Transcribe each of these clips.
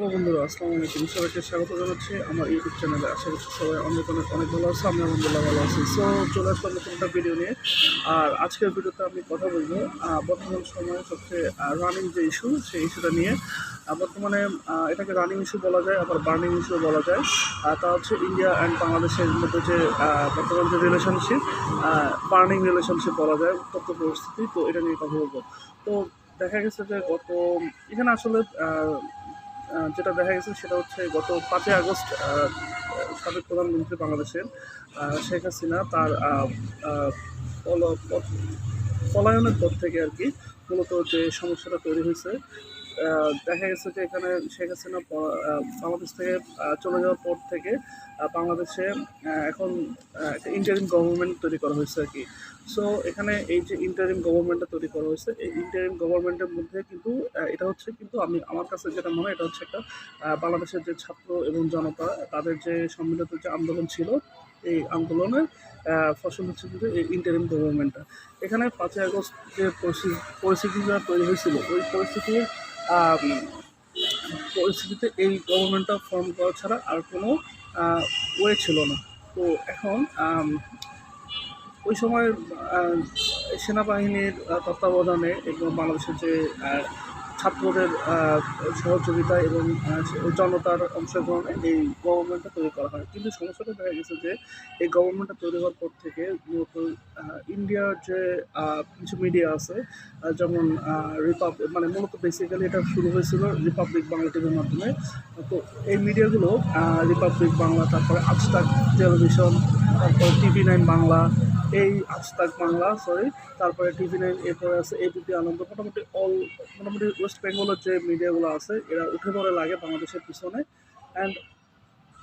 Hello বন্ধুরা, আসসালামু আলাইকুম। সবাইকে স্বাগত জানাচ্ছি আমার ইউটিউব চ্যানেলে আশা করছি সবাই অনেক অনেক অনেক ভালো আছে আমি আলহামদুলিল্লাহ ভালো আছি। সো চলে আসলাম নতুন একটা ভিডিও নিয়ে। আর আজকের ভিডিওতে আমি কথা বলব বর্তমান সময়ে সবচেয়ে রানিং যে ইস্যু সেই ইস্যুটা নিয়ে। বর্তমানে এটাকে রানিং ইস্যু বলা যায়, আবার বার্নিং ইস্যু বলা যায়। তা হচ্ছে ইন্ডিয়া অ্যান্ড বাংলাদেশের মধ্যে যে বর্তমান যে রিলেশনশিপ বার্নিং রিলেশনশিপ বলা যায়, উত্তপ্ত পরিস্থিতি, তো এটা নিয়ে কথা বলব। তো দেখা গেছে যে গত, এখানে আসলে যেটা দেখা গেছে সেটা হচ্ছে গত পাঁচই আগস্ট সাবেক প্রধানমন্ত্রী বাংলাদেশের শেখ হাসিনা তার পলায়নের পর থেকে আর কি মূলত যে সমস্যাটা তৈরি হয়েছে দেখা গেছে যে এখানে শেখ হাসিনা বাংলাদেশ থেকে চলে যাওয়ার পর থেকে বাংলাদেশে এখন একটা ইন্টারিম গভর্নমেন্ট তৈরি করা হয়েছে আর কি। সো এখানে এই যে ইন্টারিম গভর্নমেন্টটা তৈরি করা হয়েছে, এই ইন্টারিম গভর্নমেন্টের মধ্যে কিন্তু এটা হচ্ছে কিন্তু আমি, আমার কাছে যেটা মনে হয়, এটা হচ্ছে একটা বাংলাদেশের যে ছাত্র এবং জনতা, তাদের যে সম্মিলিত যে আন্দোলন ছিল, এই আন্দোলনের ফসল হচ্ছে কিন্তু এই ইন্টারিম গভর্নমেন্টটা এখানে পাঁচই আগস্ট যে পরিস্থিতি, পরিস্থিতিটা তৈরি হয়েছিল, ওই পরিস্থিতির পরিস্থিতিতে এই গভর্নমেন্টটা ফর্ম করা ছাড়া আর কোনো ওয়ে ছিল না। তো এখন ওই সময় সেনাবাহিনীর তত্ত্বাবধানে এবং বাংলাদেশের যে ছাত্রদের সহযোগিতা এবং জনতার অংশগ্রহণে এই গভর্নমেন্টটা তৈরি করা হয়। কিন্তু সমস্যাটা দেখা গেছে যে এই গভর্নমেন্টটা তৈরি হওয়ার পর থেকে মূলত ইন্ডিয়ার যে কিছু মিডিয়া আছে যেমন রিপাবলিক মানে মূলত বেসিক্যালি এটা শুরু হয়েছিল রিপাবলিক বাংলা টিভির মাধ্যমে। তো এই মিডিয়াগুলো রিপাবলিক বাংলা তারপরে আজতাক টেলিভিশন তারপরে টিভি নাইন বাংলা এই আজতাক বাংলা সরি তারপরে টিভি নাইন, এরপরে আছে এবিপি আনন্দ। মোটামুটি অল মোটামুটি ওয়েস্ট বেঙ্গলের যে মিডিয়াগুলো আছে, এরা উঠে পড়ে লাগে বাংলাদেশের পিছনে। অ্যান্ড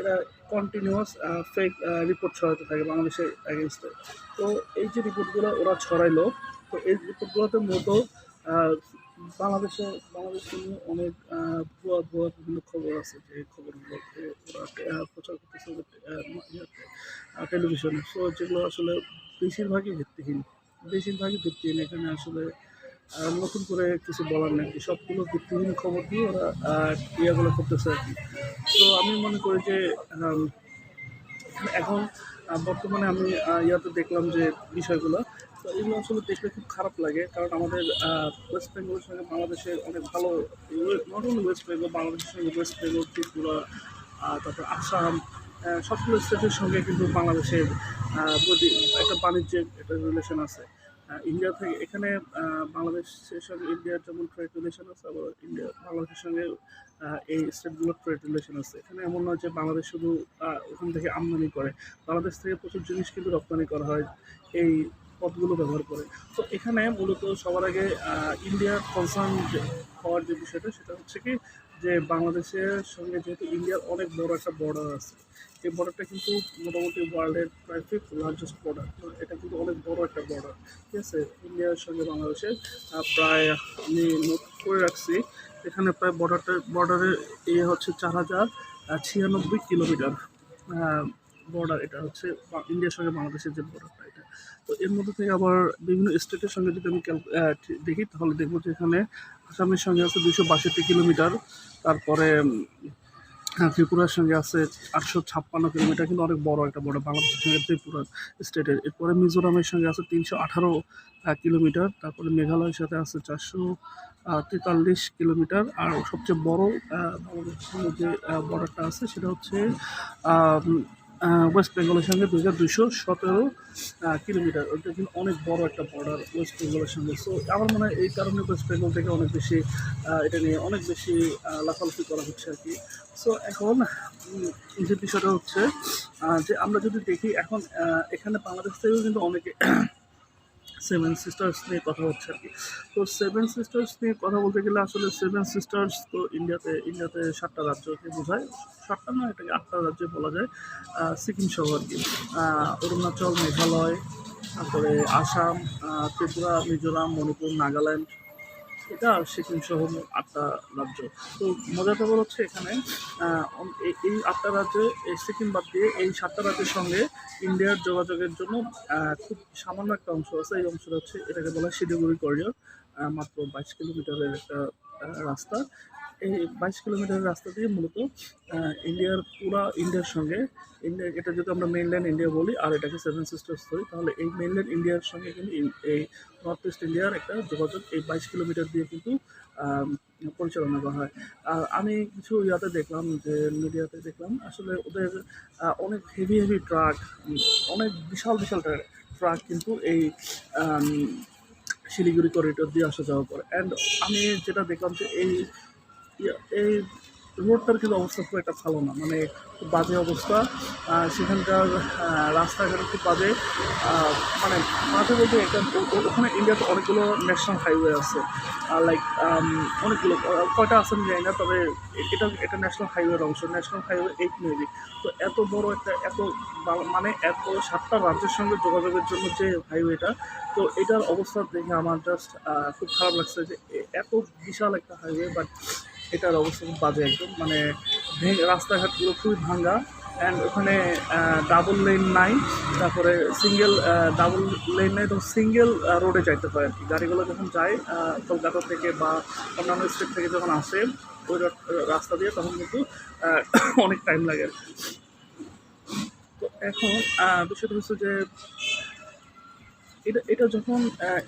এরা কন্টিনিউয়াস ফেক রিপোর্ট ছড়াতে থাকে বাংলাদেশের অ্যাগেনস্টে তো এই যে রিপোর্টগুলো ওরা ছড়াইলো, তো এই রিপোর্টগুলোতে মূলত বাংলাদেশে বাংলাদেশকে নিয়ে অনেক ভুয়া ভুয়া বিভিন্ন খবর আছে। যে খবরগুলোকে ওরা প্রচার করতেছে টেলিভিশনে সো যেগুলো আসলে বেশিরভাগই ভিত্তিহীন বেশিরভাগই ভিত্তিহীন। এখানে আসলে নতুন করে কিছু বলার নেই। সবগুলো ভিত্তিহীন খবর দিয়ে ওরা ইয়েগুলো করতেছে আর কি। তো আমি মনে করি যে এখন বর্তমানে আমি ইয়াতে দেখলাম যে বিষয়গুলো, তো এগুলো আসলে দেখলে খুব খারাপ লাগে। কারণ আমাদের ওয়েস্ট বেঙ্গলের সঙ্গে বাংলাদেশের অনেক ভালো নট অনলি ওয়েস্ট বেঙ্গল বাংলাদেশের সঙ্গে ওয়েস্ট বেঙ্গল ত্রিপুরা তারপর আসাম সবগুলো স্টেটের সঙ্গে কিন্তু বাংলাদেশের একটা বাণিজ্যের একটা রিলেশন আছে। ইন্ডিয়া থেকে এখানে বাংলাদেশের সঙ্গে ইন্ডিয়ার যেমন ট্রেড রিলেশন আছে, আবার ইন্ডিয়া বাংলাদেশের সঙ্গে এই স্টেটগুলোর ট্রেড রিলেশন আছে। এখানে এমন নয় যে বাংলাদেশ শুধু ওখান থেকে আমদানি করে। বাংলাদেশ থেকে প্রচুর জিনিস কিন্তু রপ্তানি করা হয় এই পথগুলো ব্যবহার করে। তো এখানে মূলত সবার আগে ইন্ডিয়ার কনসার্ন হওয়ার যে বিষয়টা, সেটা হচ্ছে কি যে বাংলাদেশের সঙ্গে যেহেতু ইন্ডিয়ার অনেক বড় একটা বর্ডার আছে, এই বর্ডারটা কিন্তু মোটামুটি ওয়ার্ল্ডের প্রায় ফিফথ লার্জেস্ট বর্ডার এটা কিন্তু অনেক বড় একটা বর্ডার ঠিক আছে? ইন্ডিয়ার সঙ্গে বাংলাদেশের প্রায় আমি নোট করে রাখছি, এখানে প্রায় বর্ডারটা বর্ডারের এ হচ্ছে চার হাজার ছিয়ানব্বই কিলোমিটার বর্ডার এটা হচ্ছে ইন্ডিয়ার সঙ্গে বাংলাদেশের যে বর্ডারটা এটা। তো এর মধ্যে থেকে আবার বিভিন্ন স্টেটের সঙ্গে যদি আমি দেখি, তাহলে দেখব যে এখানে আসামের সঙ্গে আছে দুশো বাষট্টি কিলোমিটার, তারপরে হ্যাঁ ত্রিপুরার সঙ্গে আছে আটশো ছাপ্পান্ন কিলোমিটার, কিন্তু অনেক বড় একটা বড় বাংলাদেশের সঙ্গে ত্রিপুরা স্টেটের এরপরে মিজোরামের সঙ্গে আছে তিনশো আঠারো কিলোমিটার, তারপরে মেঘালয়ের সাথে আছে চারশো তেতাল্লিশ কিলোমিটার, আর সবচেয়ে বড় বাংলাদেশের সঙ্গে যে বর্ডারটা আছে, সেটা হচ্ছে ওয়েস্ট বেঙ্গলের সঙ্গে দু হাজার দুশো সতেরো কিলোমিটার। ওইটা কিন্তু অনেক বড় একটা বর্ডার ওয়েস্ট বেঙ্গলের সঙ্গে। সো আমার মনে হয় এই কারণে ওয়েস্ট বেঙ্গল থেকে অনেক বেশি এটা নিয়ে অনেক বেশি লাফালাফি করা হচ্ছে আর কি। সো এখন যে বিষয়টা হচ্ছে যে আমরা যদি দেখি এখন এখানে বাংলাদেশ থেকেও কিন্তু অনেকে সেভেন সিস্টার্স নিয়ে কথা হচ্ছে আর কি। তো সেভেন সিস্টার্স নিয়ে কথা বলতে গেলে আসলে সেভেন সিস্টার্স তো ইন্ডিয়াতে ইন্ডিয়াতে সাতটা রাজ্যকে বোঝায়। সাতটা নয় এটাকে আটটা রাজ্যে বলা যায়। সিকিম সহ আর কি। অরুণাচল, মেঘালয়, তারপরে আসাম ত্রিপুরা, মিজোরাম, মণিপুর, নাগাল্যান্ড এটা সিকিম সহ আটটা রাজ্য। তো মজার ব্যাপার হচ্ছে এখানে এই- আটটা রাজ্যে, এই সিকিম বাদ দিয়ে এই সাতটা রাজ্যের সঙ্গে ইন্ডিয়ার যোগাযোগের জন্য খুব সামান্য একটা অংশ আছে। এই অংশটা হচ্ছে এটাকে বলা হয় শিলিগুড়ি করিডোর মাত্র বাইশ কিলোমিটারের একটা রাস্তা। এই বাইশ কিলোমিটার রাস্তা দিয়ে মূলত ইন্ডিয়ার পুরা ইন্ডিয়ার সঙ্গে, ইন্ডিয়া, এটা যদি আমরা মেইনল্যান্ড ইন্ডিয়া বলি, আর এটাকে সেভেন সিস্টার্স ধরি, তাহলে এই মেইনল্যান্ড ইন্ডিয়ার সঙ্গে কিন্তু এই নর্থ ইস্ট ইন্ডিয়ার একটা যোগাযোগ এই বাইশ কিলোমিটার দিয়ে কিন্তু পরিচালনা করা হয়। আর আমি কিছু ইয়াতে দেখলাম যে মিডিয়াতে দেখলাম, আসলে ওদের অনেক হেভি হেভি ট্রাক অনেক বিশাল বিশাল ট্রাক কিন্তু এই শিলিগুড়ি করিডোর দিয়ে আসা যাওয়া করে। অ্যান্ড আমি যেটা দেখলাম যে এই এই রোডটার কিন্তু অবস্থা খুব একটা ভালো না। মানে খুব বাজে অবস্থা। সেখানকার রাস্তাঘাট খুব বাজে। মানে মাঝে বলতে একটা ওখানে ইন্ডিয়াতে অনেকগুলো ন্যাশনাল হাইওয়ে আছে। লাইক অনেকগুলো কয়টা আছে আমি জানি না, তবে এটা এটা ন্যাশনাল হাইওয়ের অংশ। ন্যাশনাল হাইওয়ে এইট মেবি তো এত বড় একটা, এত মানে এত সাতটা রাজ্যের সঙ্গে যোগাযোগের জন্য যে হাইওয়েটা তো এটার অবস্থা দেখে আমার জাস্ট খুব খারাপ লাগছে যে এত বিশাল একটা হাইওয়ে বাট এটার অবস্থা খুব বাজে একদম। মানে রাস্তাঘাটগুলো খুবই ভাঙ্গা। অ্যান্ড ওখানে ডাবল লেন নাই। তারপরে সিঙ্গেল ডাবল লেন নাই। তো সিঙ্গেল রোডে যাইতে হয় আর কি গাড়িগুলো যখন যায় কলকাতা থেকে বা অন্যান্য স্টেট থেকে যখন আসে, ওই রাস্তা দিয়ে, তখন কিন্তু অনেক টাইম লাগে। তো এখন বিষয়টা হচ্ছে যে এটা এটা যখন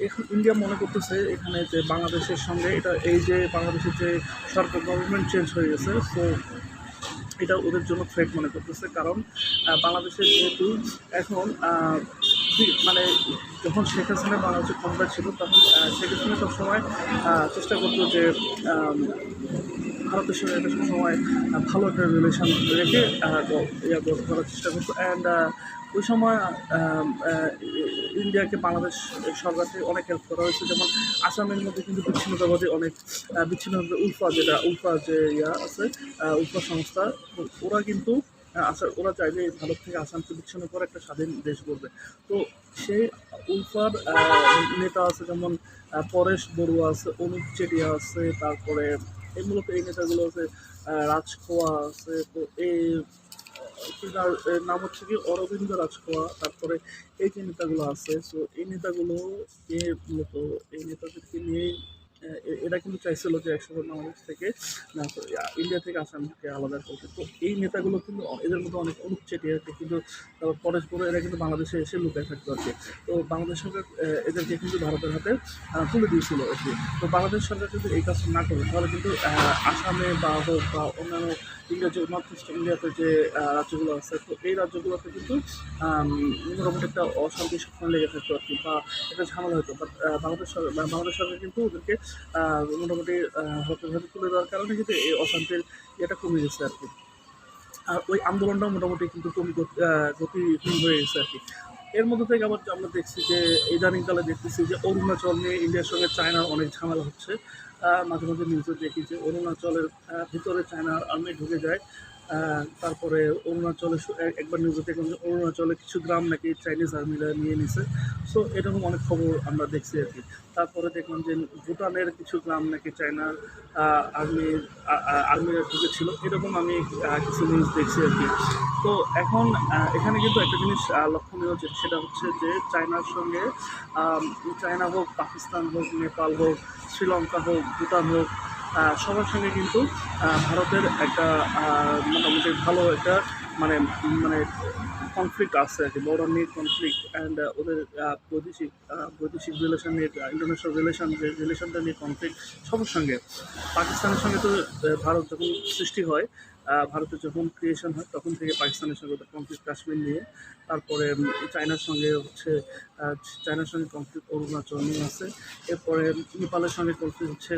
এখন ইন্ডিয়া মনে করতেছে এখানে যে বাংলাদেশের সঙ্গে, এটা এই যে বাংলাদেশের যে সরকার গভর্নমেন্ট চেঞ্জ হয়ে গেছে সো এটা ওদের জন্য থ্রেট মনে করতেছে। কারণ বাংলাদেশের যেহেতু এখন মানে যখন শেখ হাসিনা বাংলাদেশের ক্ষমতা ছিল, তখন শেখ হাসিনা সবসময় চেষ্টা করতো যে ভারতের সঙ্গে একটা সবসময় ভালো একটা রিলেশন রেখে ইয়া করার চেষ্টা করতো। অ্যান্ড ওই সময় ইন্ডিয়াকে বাংলাদেশ সরকার থেকে অনেক হেল্প করা হয়েছে। যেমন আসামের মধ্যে কিন্তু বিচ্ছিন্নতাবাদী অনেক আহ, বিচ্ছিন্নতা উলফা যেটা উলফা যে ইয়া আছে উলফা সংস্থা ওরা কিন্তু আহ, আসা ওরা চাইলে এই ভারত থেকে আসামকে বিচ্ছিন্ন করে একটা স্বাধীন দেশ করবে। তো সেই উলফার নেতা আছে যেমন পরেশ বড়ুয়া আছে অনুপ চেটিয়া আছে তারপরে এই মূলত এই নেতাগুলো আছে রাজখোয়া আছে তো এই নাম হচ্ছে কি অরবিন্দ রাজখোয়া তারপরে এই যে নেতাগুলো আছে সো এই নেতাগুলো কে মূলত, এই নেতাদেরকে নিয়ে এরা কিন্তু চাইছিল যে একশো বাংলাদেশ থেকে, না ইন্ডিয়া থেকে আসামকে আলাদা করতে। তো এই নেতাগুলো কিন্তু এদের মধ্যে অনেক অনুপ আছে, কিন্তু বড়, এরা কিন্তু বাংলাদেশে এসে লুকায় থাকতো কি তো বাংলাদেশ সরকার এদেরকে কিন্তু ভারতের হাতে তুলে দিয়েছিল আর তো বাংলাদেশ সরকার যদি এই কাজটা না করে, তাহলে কিন্তু আসামে বা হোক বা অন্যান্য যে নর্থ ইস্ট ইন্ডিয়াতে যে রাজ্যগুলো আছে, তো এই রাজ্যগুলোতে কিন্তু মোটামুটি একটা অশান্তি সবসময় লেগে থাকতো আর কি, বা একটা ঝামেলা হতো। বাট বাংলাদেশ সরকার বাংলাদেশ সরকার কিন্তু ওদেরকে মোটামুটি হাতে তুলে দেওয়ার কারণে কিন্তু এই অশান্তির ইয়েটা কমে গেছে আর কি। আর ওই আন্দোলনটাও মোটামুটি কিন্তু কমি গতিহীন হয়ে গেছে আর কি। এর মধ্যে থেকে আবার আমরা দেখছি যে, ইদানিংকালে দেখতেছি যে অরুণাচল নিয়ে ইন্ডিয়ার সঙ্গে চায়নার অনেক ঝামেলা হচ্ছে। মাঝে মাঝে নিউজে দেখি যে অরুণাচলের ভিতরে চায়নার আর্মি ঢুকে যায়। তারপরে অরুণাচলে একবার নিউজে দেখলাম যে অরুণাচলে কিছু গ্রাম নাকি চাইনিজ আর্মিরা নিয়ে নিছে। সো এরকম অনেক খবর আমরা দেখছি আর কি। তারপরে দেখলাম যে ভুটানের কিছু গ্রাম নাকি চায়নার আর্মি আর্মিরা ঢুকেছিল। এরকম আমি কিছু নিউজ দেখছি আর কি। তো এখন এখানে কিন্তু একটা জিনিস লক্ষণীয় যে, সেটা হচ্ছে যে চায়নার সঙ্গে চায়না হোক, পাকিস্তান হোক, নেপাল হোক, শ্রীলঙ্কা হোক, ভুটান হোক সবার সঙ্গে কিন্তু ভারতের একটা মোটামুটি ভালো একটা মানে মানে কনফ্লিক্ট আছে আর কি বর্ডার নিয়ে কনফ্লিক্ট অ্যান্ড ওদের বৈদেশিক বৈদেশিক রিলেশন নিয়ে ইন্টারন্যাশনাল রিলেশন যে রিলেশনটা নিয়ে কনফ্লিক্ট সবার সঙ্গে। পাকিস্তানের সঙ্গে তো ভারত যখন সৃষ্টি হয় আহ, ভারতের যখন ক্রিয়েশন হয় তখন থেকে পাকিস্তানের সঙ্গে কনফ্লিক্ট কাশ্মীর নিয়ে। তারপরে চায়নার সঙ্গে হচ্ছে চায়নার সঙ্গে কনফ্লিক্ট অরুণাচল নিয়ে আছে। এরপরে নেপালের সঙ্গে কনফ্লিক্ট হচ্ছে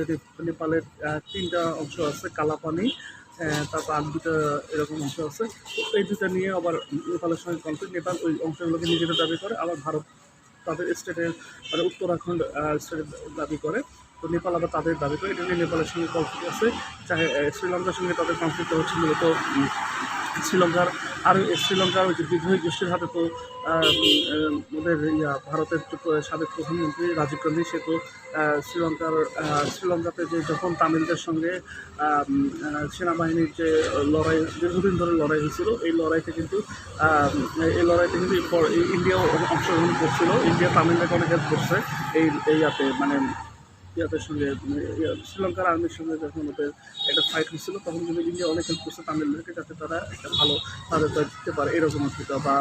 নেপালের তিনটা অংশ আছে কালাপানি তারপর আর দুটা এরকম অংশ আছে। তো এই দুটা নিয়ে আবার নেপালের সঙ্গে কনফ্লিক্ট নেপাল ওই অংশগুলোকে নিজেদের দাবি করে, আবার ভারত তাদের স্টেটের মানে উত্তরাখণ্ড স্টেটের দাবি করে। তো নেপাল আবার তাদের দাবি করে, এটা নিয়ে নেপালের সঙ্গে কনফ্লিক্ট আছে। শ্রীলঙ্কার সঙ্গে তাদের কনফ্লিক্ট হচ্ছে মূলত শ্রীলঙ্কার আর শ্রীলঙ্কার ওই যে বিদ্রোহী গোষ্ঠীর হাতে তো ওদের ইয়া, ভারতের সাবেক প্রধানমন্ত্রী রাজীব গান্ধী, সে তো শ্রীলঙ্কার শ্রীলঙ্কাতে যে যখন তামিলদের সঙ্গে সেনাবাহিনীর যে লড়াই, দীর্ঘদিন ধরে লড়াই হয়েছিল, এই লড়াইতে কিন্তু এই লড়াইতে কিন্তু ইন্ডিয়াও অংশগ্রহণ করছিল, ইন্ডিয়া তামিলনাড়ুকে অনেক হেল্প করছে এই এই ইয়াতে মানে ইয়াদের সঙ্গে মানে, শ্রীলঙ্কার আর্মির সঙ্গে যখন ওদের একটা ফাইট হয়েছিল তখন কিন্তু ইন্ডিয়া অনেক হেল্প করছে তামিলদেরকে যাতে তারা একটা ভালো তাদের দিতে পারে এরকম অসুবিধা বা